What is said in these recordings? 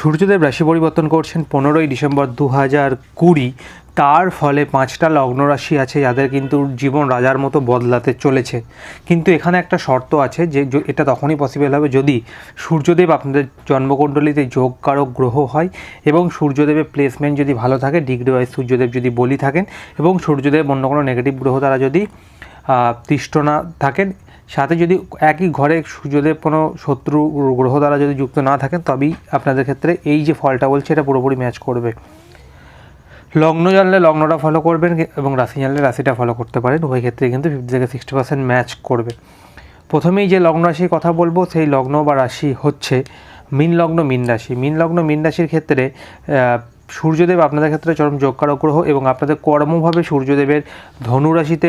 সূর্যদেব রাশি পরিবর্তন করছেন পনেরোই ডিসেম্বর দু হাজার কুড়ি। তার ফলে পাঁচটা লগ্ন রাশি আছে, যাদের কিন্তু জীবন রাজার মতো বদলাতে চলেছে। কিন্তু এখানে একটা শর্ত আছে যে এটা তখনই পসিবল হবে যদি সূর্যদেব আপনাদের জন্মকুণ্ডলিতে যোগকারক গ্রহ হয় এবং সূর্যদেবের প্লেসমেন্ট যদি ভালো থাকে ডিগ্রি ওয়াইজ সূর্যদেব যদি বলি থাকেন এবং সূর্যদেব অন্য কোনো নেগেটিভ গ্রহ তারা যদি তিষ্ট না থাকেন সাথে যদি একই ঘরে সূর্যদেব কোনো শত্রু গ্রহ দ্বারা যদি যুক্ত না থাকেন, তবেই আপনাদের ক্ষেত্রে এই যে ফলটা বলছে, এটা পুরোপুরি ম্যাচ করবে। লগ্ন জানলে লগ্নটা ফলো করবেন এবং রাশি জানলে রাশিটা ফলো করতে পারেন। উভয় ক্ষেত্রে কিন্তু ফিফটি থেকে সিক্সটি পার্সেন্ট ম্যাচ করবে। প্রথমেই যে লগ্ন রাশির কথা বলব, সেই লগ্ন বা রাশি হচ্ছে মীন লগ্ন, মীন রাশি। মীন লগ্ন, মীন রাশির ক্ষেত্রে সূর্যদেব আপনাদের ক্ষেত্রে চরম যোগকারক গ্রহ এবং আপনাদের কর্মভাবে সূর্যদেবের ধনুরাশিতে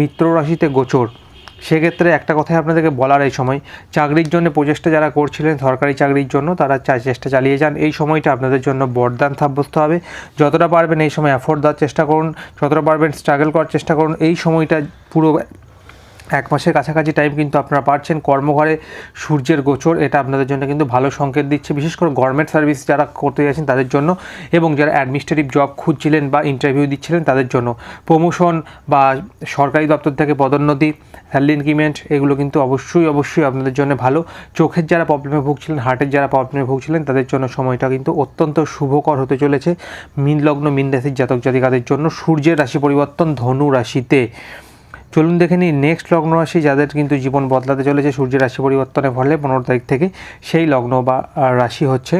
মিত্র রাশিতে গোচর। সেক্ষেত্রে একটা কথাই আপনাদেরকে বলার এই সময়, চাকরির জন্য প্রচেষ্টা যারা করছিলেন, সরকারি চাকরির জন্য, তারা চেষ্টা চালিয়ে যান। এই সময়টা আপনাদের জন্য বরদান সাব্যস্ত হবে। যতটা পারবেন এই সময় অ্যাফোর্ড দেওয়ার চেষ্টা করুন, যতটা পারবেন স্ট্রাগল করার চেষ্টা করুন। এই সময়টা পুরো এক মাসের কাছাকাছি টাইম কিন্তু আপনারা পাচ্ছেন কর্মঘরে সূর্যের গোচর, এটা আপনাদের জন্য কিন্তু ভালো সংকেত দিচ্ছে। বিশেষ করে গভর্নমেন্ট সার্ভিস যারা করতে যাচ্ছেন তাদের জন্য এবং যারা অ্যাডমিনিস্ট্রেটিভ জব খুঁজছিলেন বা ইন্টারভিউ দিচ্ছিলেন তাদের জন্য। প্রমোশন বা সরকারি দপ্তর থেকে পদোন্নতি স্যালারি ইনক্রিমেন্ট এগুলো কিন্তু অবশ্যই অবশ্যই আপনাদের জন্য ভালো। চোখের যারা প্রবলেমে ভুগছিলেন হার্টের যারা প্রবলেমে ভুগছিলেন, তাদের জন্য সময়টা কিন্তু অত্যন্ত শুভকর হতে চলেছে। মিন লগ্ন মিন রাশির জাতক জাতিকাদের জন্য সূর্যের রাশি পরিবর্তন, ধনু রাশিতে। চলুন দেখে নিই নেক্সট লগ্ন রাশি যাদের কিন্তু জীবন বদলাতে চলেছে, সূর্যের রাশি পরিবর্তনের ফলে পনেরো তারিখ থেকে সেই লগ্ন বা রাশি হচ্ছে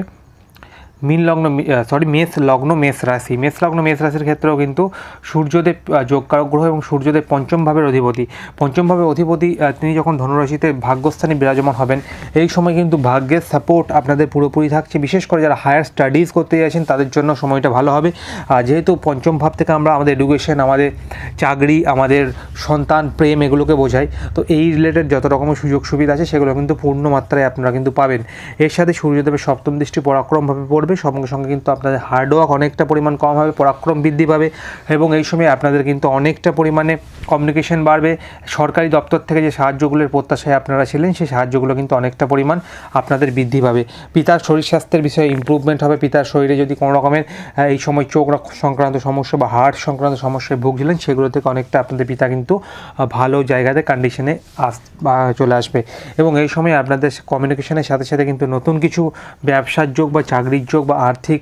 মীন লগ্ন সরি মেষ লগ্ন, মেষ রাশি। মেষ লগ্ন, মেষ রাশির ক্ষেত্রেও কিন্তু সূর্যদেব যোগকারক গ্রহ এবং সূর্যদেব পঞ্চম ভাবের অধিপতি। পঞ্চমভাবে অধিপতি তিনি যখন ধনুরাশিতে ভাগ্যস্থানে বিরাজমান হবেন, এই সময় কিন্তু ভাগ্যের সাপোর্ট আপনাদের পুরোপুরি থাকছে। বিশেষ করে যারা হায়ার স্টাডিজ করতে যাচ্ছেন, তাদের জন্য সময়টা ভালো হবে। যেহেতু পঞ্চম ভাব থেকে আমরা আমাদের এডুকেশন আমাদের চাকরি, আমাদের সন্তান, প্রেম এগুলোকে বোঝাই, তো এই রিলেটেড যত রকমের সুযোগ সুবিধা আছে, সেগুলো কিন্তু পূর্ণ মাত্রায় আপনারা কিন্তু পাবেন। এর সাথে সূর্যদেবের সপ্তম দৃষ্টি পরাক্রমভাবে পড়বে। সঙ্গে সঙ্গে কিন্তু আপনাদের হার্ডওয়ার্ক অনেকটা পরিমাণ কম হবে, পরাক্রম বৃদ্ধি পাবে এবং এই সময় আপনাদের কিন্তু অনেকটা পরিমাণে কমিউনিকেশন বাড়বে। সরকারি দপ্তর থেকে যে সাহায্যগুলোর প্রত্যাশায় আপনারা ছিলেন, সেই সাহায্যগুলো কিন্তু অনেকটা পরিমাণ আপনাদের বৃদ্ধি পাবে। পিতার শরীর স্বাস্থ্যের বিষয়ে ইমপ্রুভমেন্ট হবে। পিতার শরীরে যদি কোনো রকমের এই সময় চোখ সংক্রান্ত সমস্যা বা হার্ট সংক্রান্ত সমস্যায় ভুগছিলেন, সেগুলো থেকে অনেকটা আপনাদের পিতা কিন্তু ভালো জায়গাতে কন্ডিশনে আস চলে আসবে। এবং এই সময় আপনাদের কমিউনিকেশনের সাথে সাথে কিন্তু নতুন কিছু ব্যবসার যোগ বা চাকরির যোগ বা আর্থিক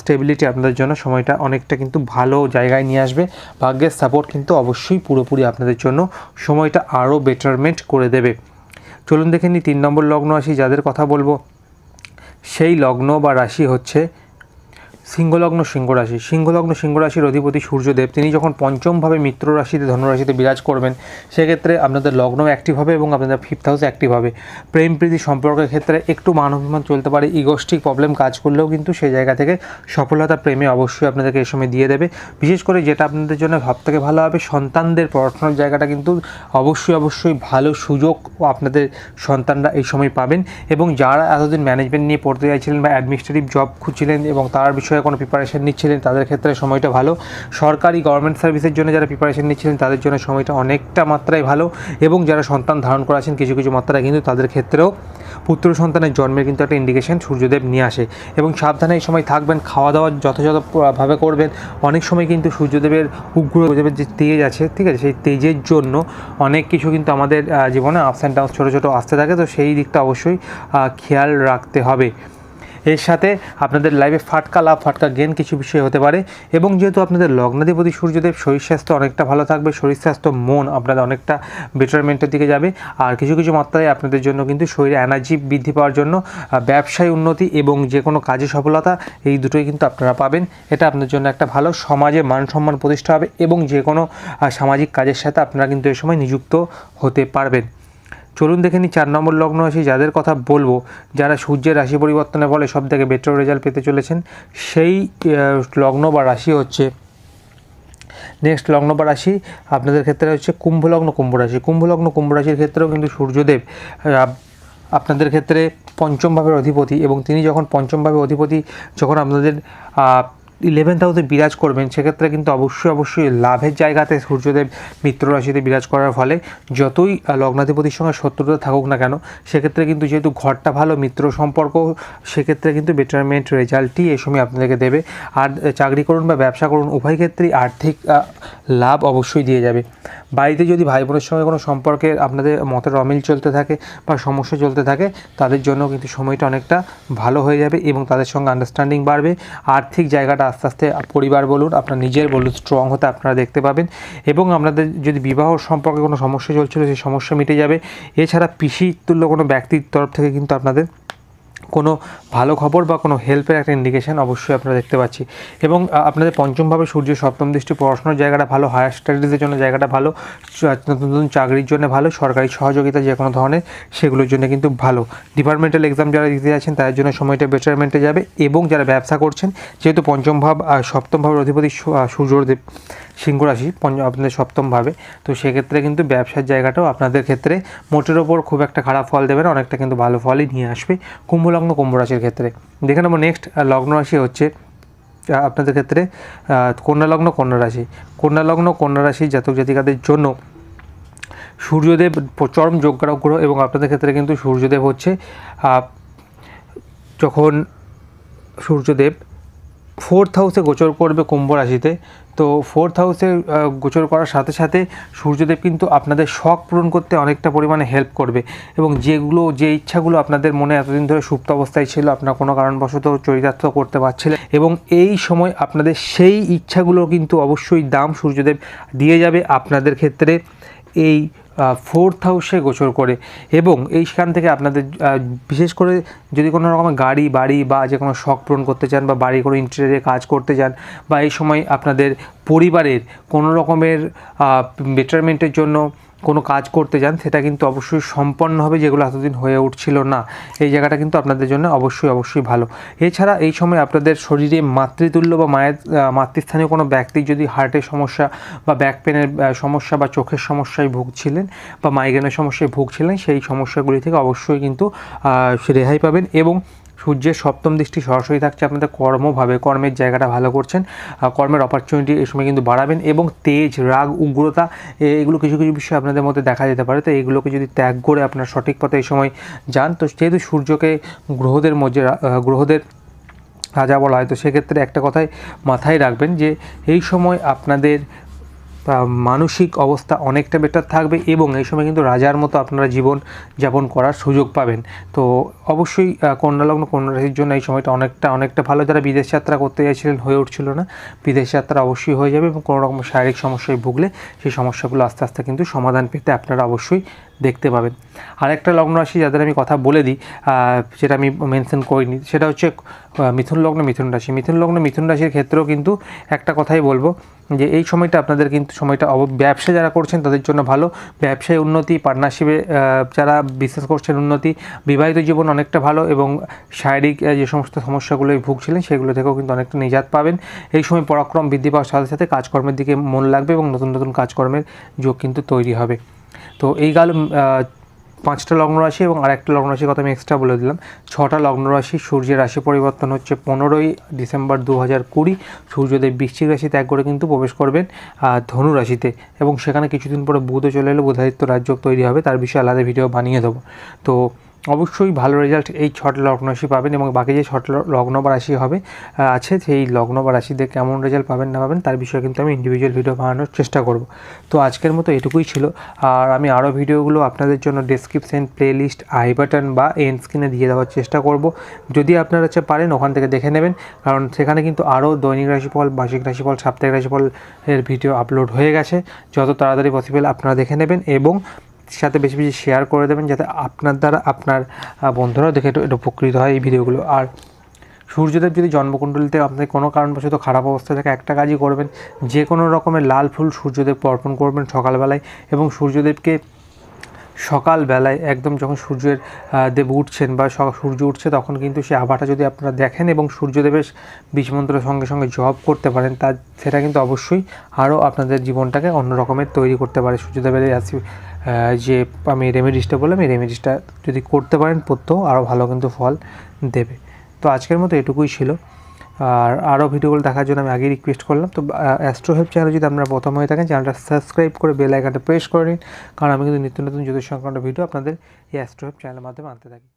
স্টেবিলিটি আপনাদের জন্য সময়টা অনেকটা কিন্তু ভালো জায়গায় নিয়ে আসবে। ভাগ্যের সাপোর্ট কিন্তু অবশ্যই পুরোপুরি আপনাদের জন্য সময়টা আরও বেটারমেন্ট করে দেবে। চলুন দেখে নিই, তিন নম্বর লগ্ন আসি যাদের কথা বলব। সেই লগ্ন বা রাশি হচ্ছে সিংহলগ্ন সিংহ রাশি সিংহলগ্ন সিংহ রাশির অধিপতি সূর্যদেব, তিনি যখন পঞ্চমভাবে মিত্র রাশিতে ধনুরাশিতে বিরাজ করবেন, সেক্ষেত্রে আপনাদের লগ্ন অ্যাক্টিভ হবে এবং আপনাদের ফিফথ হাউস অ্যাক্টিভ হবে। প্রেম প্রীতি সম্পর্কের ক্ষেত্রে একটু মান অভিমান চলতে পারে ইগোস্টিক প্রবলেম কাজ করলেও কিন্তু সেই জায়গা থেকে সফলতা প্রেমে অবশ্যই আপনাদেরকে এ সময় দিয়ে দেবে। বিশেষ করে যেটা আপনাদের জন্য সব থেকে ভালো হবে, সন্তানদের পড়াশোনার জায়গাটা কিন্তু অবশ্যই অবশ্যই ভালো সুযোগ আপনাদের সন্তানরা এই সময় পাবেন এবং যারা এতদিন ম্যানেজমেন্ট নিয়ে পড়তে চাইছিলেন বা অ্যাডমিনিস্ট্রেটিভ জব খুঁজছিলেন এবং তার বিষয়ে কোনো প্রিপারেশন নিচ্ছিলেন তাদের ক্ষেত্রে সময়টা ভালো। সরকারি গভর্নমেন্ট সার্ভিসের জন্য যারা প্রিপারেশন নিচ্ছিলেন, তাদের জন্য সময়টা অনেকটা মাত্রায় ভালো এবং যারা সন্তান ধারণ করা আছেন, কিছু কিছু মাত্রায় কিন্তু তাদের ক্ষেত্রেও পুত্র সন্তানের জন্মের কিন্তু একটা ইন্ডিকেশন সূর্যদেব নিয়ে আসে এবং সাবধানে এই সময় থাকবেন খাওয়া দাওয়া যথাযথভাবে করবেন। অনেক সময় কিন্তু সূর্যদেবের উগ্র সূর্যদেবের যে তেজ আছে, ঠিক আছে, সেই তেজের জন্য অনেক কিছু কিন্তু আমাদের জীবনে আপস অ্যান্ড ডাউন ছোটো ছোটো আসতে থাকে। তো সেই দিকটা অবশ্যই খেয়াল রাখতে হবে। এর সাথে আপনাদের লাইফে ফাটকা লাভ, ফাটকা গেন কিছু বিষয় হতে পারে এবং যেহেতু আপনাদের লগ্নাধিপতি সূর্যদেব, শরীর স্বাস্থ্য অনেকটা ভালো থাকবে, শরীর স্বাস্থ্য, মন আপনাদের অনেকটা বেটারমেন্টের দিকে যাবে। আর কিছু কিছু মাত্রায় আপনাদের জন্য কিন্তু শরীরে এনার্জি বৃদ্ধি পাওয়ার জন্য ব্যবসায় উন্নতি এবং যে কোনো কাজে সফলতা, এই দুটোই কিন্তু আপনারা পাবেন। এটা আপনাদের জন্য একটা ভালো সমাজে মান সম্মান প্রতিষ্ঠা হবে এবং যে কোনো সামাজিক কাজের সাথে আপনারা কিন্তু এই সময় নিযুক্ত হতে পারবেন। চলুন দেখে নিই চার নম্বর লগ্ন রাশি যাদের কথা বলব, যারা সূর্যের রাশি পরিবর্তনের ফলে সব থেকে বেটার রেজাল্ট পেতে চলেছেন, সেই লগ্ন বা রাশি হচ্ছে নেক্সট লগ্ন বা রাশি, আপনাদের ক্ষেত্রে হচ্ছে কুম্ভ লগ্ন, কুম্ভ রাশি। কুম্ভ লগ্ন, কুম্ভ রাশির ক্ষেত্রেও কিন্তু সূর্যদেব আপনাদের ক্ষেত্রে পঞ্চম ভাবের অধিপতি এবং তিনি যখন পঞ্চমভাবে অধিপতি, যখন আপনাদের ইলেভেন্থ হাউসে বিরাজ করবেন, সেক্ষেত্রে কিন্তু অবশ্যই অবশ্যই লাভের জায়গাতে সূর্যদেব মিত্র রাশিতে বিরাজ করার ফলে যতই লগ্নাধিপতির সঙ্গে শত্রুতা থাকুক না কেন, সেক্ষেত্রে কিন্তু যেহেতু ঘরটা ভালো, মিত্র সম্পর্ক, সেক্ষেত্রে কিন্তু বেটারমেন্ট রেজাল্টই এই সময় আপনাদেরকে দেবে। আর চাকরি করুন বা ব্যবসা করুন, উভয় ক্ষেত্রেই আর্থিক লাভ অবশ্যই দিয়ে যাবে। বাড়িতে যদি ভাই বোনের সঙ্গে কোনো সম্পর্কে আপনাদের মতের অমিল চলতে থাকে বা সমস্যা চলতে থাকে, তাদের জন্য কিন্তু সময়টা অনেকটা ভালো হয়ে যাবে এবং তাদের সঙ্গে আন্ডারস্ট্যান্ডিং বাড়বে। আর্থিক জায়গাটা আস্তে আস্তে পরিবার বলুন, আপনার নিজের বলুন স্ট্রং হতে আপনারা দেখতে পাবেন। এবং আপনাদের যদি বিবাহ সম্পর্কে কোনো সমস্যা চলছিল, সেই সমস্যা মিটে যাবে। এছাড়া পিসি তুল্য কোনো ব্যক্তির তরফ থেকে কিন্তু আপনাদের কোনো ভালো খবর বা কোনো হেল্পের একটা ইন্ডিকেশন অবশ্যই আপনারা দেখতে পাচ্ছি। এবং আপনাদের পঞ্চমভাবে সূর্য সপ্তম দৃষ্টি পড়াশোনার জায়গাটা ভালো হায়ার স্টাডিজের জন্য জায়গাটা ভালো নতুন নতুন চাকরির জন্য ভালো, সরকারি সহযোগিতা যে কোনো ধরনের সেগুলোর জন্য কিন্তু ভালো। ডিপার্টমেন্টাল এক্সাম যারা দিতে যাচ্ছেন তাদের জন্য সময়টা বেটারমেন্টে যাবে এবং যারা ব্যবসা করছেন, যেহেতু পঞ্চম ভাব আর সপ্তম অধিপতি সূর্যদেব সিংহ রাশি আপনাদের সপ্তম ভাবে তো সেক্ষেত্রে কিন্তু ব্যবসার জায়গাটাও আপনাদের ক্ষেত্রে মোটের ওপর খুব একটা খারাপ ফল দেবে না, অনেকটা কিন্তু ভালো ফলই নিয়ে আসবে কুম্ভলগ্ন, কুম্ভ রাশির ক্ষেত্রে। দেখে নেব নেক্সট লগ্ন রাশি হচ্ছে আপনাদের ক্ষেত্রে কন্যালগ্ন কন্যা রাশি। কন্যা লগ্ন, কন্যা রাশি জাতক জাতিকাদের জন্য সূর্যদেব চরম যোগ্যারক এবং আপনাদের ক্ষেত্রে কিন্তু সূর্যদেব হচ্ছে যখন সূর্যদেব ফোর্থ হাউসে গোচর করবে কুম্ভ রাশিতে। তো ফোর্থ হাউসে গোচর করার সাথে সাথে সূর্যদেব কিন্তু আপনাদের শখ পূরণ করতে অনেকটা পরিমাণে হেল্প করবে এবং যেগুলো, যে ইচ্ছাগুলো আপনাদের মনে এতদিন ধরে সুপ্ত অবস্থায় ছিল, আপনার কোনো কারণবশত চরিতার্থ করতে পারছিলেন এবং এই সময় আপনাদের সেই ইচ্ছাগুলো কিন্তু অবশ্যই দাম সূর্যদেব দিয়ে যাবে। আপনাদের ক্ষেত্রে এই ফোর্থ হাউসে গোচর করে এবং এইখান থেকে আপনাদের বিশেষ করে যদি কোনো রকমের গাড়ি, বাড়ি বা যে কোনো শখ পূরণ করতে চান বা বাড়ি কোনো ইন্টেরিয়ারে কাজ করতে চান বা এই সময় আপনাদের পরিবারের কোনো রকমের বেটারমেন্টের জন্য কোনো কাজ করতে যান, সেটা কিন্তু অবশ্যই সম্পন্ন হবে, যেগুলো এতদিন হয়ে উঠছিল না। এই জায়গাটা কিন্তু আপনাদের জন্য অবশ্যই অবশ্যই ভালো। এছাড়া এই সময় আপনাদের শরীরে মাতৃতুল্য বা মায়ের মাতৃস্থানীয় কোনো ব্যক্তি যদি হার্টের সমস্যা বা ব্যাক পেনের সমস্যা বা চোখের সমস্যায় ভুগছিলেন বা মাইগ্রেনের সমস্যায় ভুগছিলেন, সেই সমস্যাগুলি থেকে অবশ্যই কিন্তু রেহাই পাবেন এবং সূর্যের সপ্তম দৃষ্টি সরাসরি থাকছে আপনাদের কর্মভাবে, কর্মের জায়গাটা ভালো করছেন কর্মের অপরচুনিটি এই সময় কিন্তু বাড়াবেন এবং তেজ, রাগ, উগ্রতা, এ- এগুলো কিছু কিছু বিষয় আপনাদের মধ্যে দেখা যেতে পারে। তো এগুলোকে যদি ত্যাগ করে আপনার সঠিক পথে এই সময় যান, তো যেহেতু সূর্যকে গ্রহদের মধ্যে গ্রহদের রাজা বলা হয়, তো সেক্ষেত্রে একটা কথাই মাথায় রাখবেন যে এই সময় আপনাদের মানসিক অবস্থা অনেকটা বেটার থাকবে এবং এই সময় কিন্তু রাজার মতো আপনারা জীবন যাপন করার সুযোগ পাবেন। তো অবশ্যই কন্যালগ্ন কন্যা লগ্ন কন্যা রাশির জন্য এই সময়টা অনেকটা অনেকটা ভালো। যারা বিদেশ যাত্রা করতে চাইছিলেন, হয়ে উঠছিল না। বিদেশ যাত্রা অবশ্যই হয়ে যাবে এবং কোনো রকম শারীরিক সমস্যায় ভুগলে সেই সমস্যাগুলো আস্তে আস্তে কিন্তু সমাধান পেতে আপনারা অবশ্যই দেখতে পাবেন। আর একটা লগ্ন রাশি যাদের আমি কথা বলে দিই যেটা আমি মেনশন করিনি, সেটা হচ্ছে মিথুন লগ্ন, মিথুন রাশি। মিথুন লগ্ন, মিথুন রাশির ক্ষেত্রেও কিন্তু একটা কথাই বলব যে, এই সময়টা আপনাদের কিন্তু সময়টা অব- ব্যবসা যারা করছেন তাদের জন্য ভালো। ব্যবসায় উন্নতি পার্টনারশিপে যারা বিজনেস করছেন উন্নতি, বিবাহিত জীবন অনেকটা ভালো এবং শারীরিক যে সমস্ত সমস্যাগুলোয় ভুগছিলেন সেগুলো থেকেও কিন্তু অনেকটা নিজাত পাবেন। এই সময় পরাক্রম বৃদ্ধি পাওয়ার সাথে সাথে কাজকর্মের দিকে মন লাগবে এবং নতুন নতুন কাজকর্মের যোগ কিন্তু তৈরি হবে। তো এই গেল পাঁচটা লগ্ন রাশি এবং আরেকটা লগ্ন রাশির কথা আমি এক্সট্রা বলে দিলাম। ছটা লগ্ন রাশি, সূর্যের রাশি পরিবর্তন হচ্ছে পনেরোই ডিসেম্বর দু হাজার কুড়ি। সূর্যদেব বৃশ্চিক রাশি ত্যাগ করে কিন্তু প্রবেশ করবেন ধনু রাশিতে এবং সেখানে কিছুদিন পরে বুধও চলে এলে, বুধাদিত্য রাজ্য তৈরি হবে, তার বিষয়ে আলাদা ভিডিও বানিয়ে দেবো। তো অবশ্যই ভালো রেজাল্ট এই ছট লগ্ন রাশি পাবেন এবং বাকি যে ছট লগ্ন বা রাশি হবে আছে, সেই লগ্ন বা রাশিতে কেমন রেজাল্ট পাবেন না পাবেন, তার বিষয়ে কিন্তু আমি ইন্ডিভিজুয়াল ভিডিও বানানোর চেষ্টা করব। তো আজকের মতো এটুকুই ছিল। আর আমি আরও ভিডিওগুলো আপনাদের জন্য ডেসক্রিপশন প্লেলিস্ট আই বাটন বা এন্ড স্ক্রিনে দিয়ে দেওয়ার চেষ্টা করব। যদি আপনারা হচ্ছে পারেন ওখান থেকে দেখে নেবেন, কারণ সেখানে কিন্তু আরও দৈনিক রাশিফল মাসিক রাশিফল, সাপ্তাহিক রাশিফল এর ভিডিও আপলোড হয়ে গেছে। যত তাড়াতাড়ি পসিবল আপনারা দেখে নেবেন এবং সাথে বেশি বেশি শেয়ার করে দেবেন যাতে আপনার দ্বারা আপনার বন্ধুরাও দেখে একটু উপকৃত হয় এই ভিডিওগুলো। আর সূর্যদেব যদি জন্মকুণ্ডলিতে আপনাদের কোনো কারণবশত খারাপ অবস্থা থাকে, একটা কাজই করবেন, যে কোনো রকমের লাল ফুল সূর্যদেবকে অর্পণ করবেন সকালবেলায় এবং সূর্যদেবকে সকালবেলায় একদম যখন সূর্যের দেব উঠছেন বা সূর্য উঠছে তখন কিন্তু সেই আভাটা যদি আপনারা দেখেন এবং সূর্যদেবের বীজমন্ত্রের সঙ্গে সঙ্গে জব করতে পারেন, তা, সেটা কিন্তু অবশ্যই আরও আপনাদের জীবনটাকে অন্য রকমের তৈরি করতে পারে সূর্যদেবের যে আমি রেমেডিসটা বললাম, এই রেমেডিসটা যদি করতে পারেন প্রত্যহ আরও ভালো কিন্তু ফল দেবে। তো আজকের মতো এটুকুই ছিল। আর আরও ভিডিওগুলো দেখার জন্য আমি আগেই রিকোয়েস্ট করলাম। তো অ্যাস্ট্রো হেল্প চ্যানেল যদি আপনারা প্রথম হয়ে থাকেন চ্যানেলটা সাবস্ক্রাইব করে বেল আইকনটা প্রেস করে নিন। কারণ আমি কিন্তু নিত্য নতুন জ্যোতিষ সংক্রান্ত ভিডিও আপনাদের এই অ্যাস্ট্রো হেল্প চ্যানেলের মাধ্যমে আনতে থাকি।